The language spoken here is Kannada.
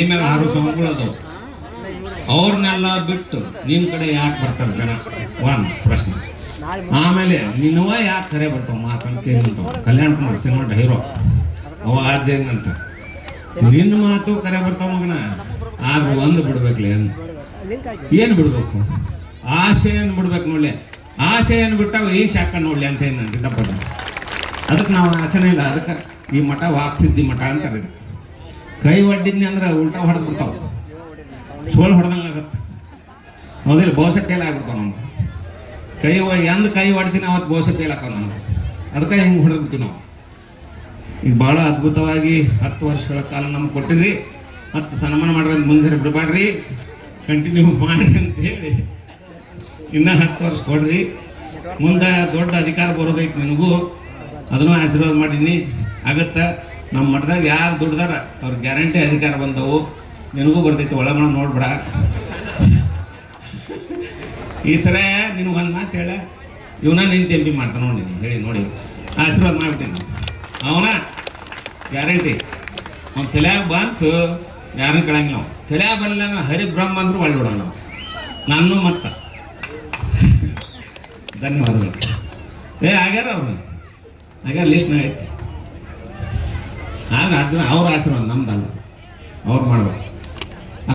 ಮೇಲೆ ಆರು ಸ್ವಾಮಿಗಳು ಅದಾವ? ಅವ್ರನ್ನೆಲ್ಲ ಬಿಟ್ಟು ನಿನ್ ಕಡೆ ಯಾಕೆ ಬರ್ತಾರೆ ಜನ? ಒನ್ ಪ್ರಶ್ನೆ. ಆಮೇಲೆ ನಿನ್ನವ ಯಾಕೆ ಕರೆ ಬರ್ತಾವ? ಮಾತನ್ನು ಕೇಳಿಂತಾವ ಕಲ್ಯಾಣ ಕುಮಾರ್, ಸಿನಿಮಾ ಹೀರೋ ಅವ ಅಂತ. ನಿನ್ನ ಮಾತು ಕರೆ ಬರ್ತಾವ ಮಗನ? ಆದ್ರೆ ಒಂದು ಬಿಡ್ಬೇಕ್ಲೆ ಅಂದ್ ಏನು ಬಿಡ್ಬೇಕು? ಆಸೆಯನ್ನು ಬಿಡ್ಬೇಕು ನೋಡ್ಲಿ? ಆಸೆಯನ್ನು ಬಿಟ್ಟಾಗ ಈ ಶಾಖ ನೋಡ್ಲಿ ಅಂತ ಏನು ಅದಕ್ಕೆ ನಾವು ಆಸೆನೇ ಇಲ್ಲ. ಅದಕ್ಕೆ ಈ ಮಠ ವಾಕ್ಸಿದ್ದಿ ಮಠ ಅಂತಾರೆ ಇದಕ್ಕೆ. ಕೈ ಒಡ್ಡಿದ್ನಿ ಅಂದ್ರೆ ಉಲ್ಟಾ ಹೊಡೆದು ಬಿಡ್ತಾವ ಚೋಲ್ ಹೊಡೆದಂಗೆ ಆಗತ್ತೆ. ಹೌದಿಲ್ಲ ಬೋಸ ಕೈಲಿ ಆಗ್ಬಿಡ್ತಾವ ನಮ್ಗೆ. ಕೈ ಎಂದ ಕೈ ಹೊಡ್ತೀನಿ ಅವತ್ತು ಬೋಸ ಕೈಲಿ ಹಾಕೋ ನಮ್ಗೆ. ಅದಕ್ಕೆ ಹಿಂಗೆ ಹೊಡೆದು ಬಿಡ್ತೀವಿ ನಾವು. ಈಗ ಭಾಳ ಅದ್ಭುತವಾಗಿ ಹತ್ತು ವರ್ಷಗಳ ಕಾಲ ನಮ್ಗೆ ಕೊಟ್ಟಿರಿ. ಮತ್ತು ಸನ್ಮಾನ ಮಾಡ್ರಿ ಅಂತ ಮುಂದೆ ಬಿಡಬೇಡ್ರಿ ಕಂಟಿನ್ಯೂ ಮಾಡಿ ಅಂತ ಹೇಳಿ ಇನ್ನೂ ಹತ್ತು ವರ್ಷ ಕೊಡ್ರಿ. ಮುಂದೆ ದೊಡ್ಡ ಅಧಿಕಾರ ಬರೋದೈತೆ ನಿನಗೂ. ಅದನ್ನು ಆಶೀರ್ವಾದ ಮಾಡೀನಿ. ಆಗತ್ತ. ನಮ್ಮ ಮಠದಾಗ ಯಾರು ದುಡ್ದಾರ, ಅವ್ರ ಗ್ಯಾರಂಟಿ ಅಧಿಕಾರ ಬಂದವು. ನಿನಗೂ ಬರ್ತೈತಿ ಒಳಗಣ ನೋಡ್ಬಿಡ. ಈ ಸಲ ನಿನಗೆ ಒಂದು ಮಾತು ಹೇಳ. ಇವನ ನಿಂತು ಎಂ ಪಿ ಮಾಡ್ತಾನ ನೋಡಿ ನೀನು. ಹೇಳಿ, ನೋಡಿ. ಆಶೀರ್ವಾದ ಮಾಡ್ಬಿಟ್ಟಿನಿ ಅವನ ಗ್ಯಾರಂಟಿ. ಅವ್ನು ತಲೆಯಾಗ ಬಂತು ಯಾರನ್ನೂ ಕೇಳಂಗಿಲ್ಲ ನಾವು ತಲೆಯಾಗ ಬರಲಿಲ್ಲ ಅಂದ್ರೆ ಹರಿಬ್ರಹ್ಮ ಅಂದ್ರೆ ಒಳ್ಳೆ ಬಿಡೋಣ ನಾನು ಮತ್ತ. ಧನ್ಯವಾದಗಳು. ಏ, ಆಗ್ಯಾರ ಅವ್ರು. ಆಗ್ಯಾರ ಲಿಸ್ಟ್ನಾಗ ಐತಿ. ಆದ್ರೆ ಅದನ್ನ ಅವ್ರ ಆಶೀರ್ವಾದ ನಮ್ದಲ್ಲ. ಅವ್ರು ಮಾಡ್ಬೇಕು.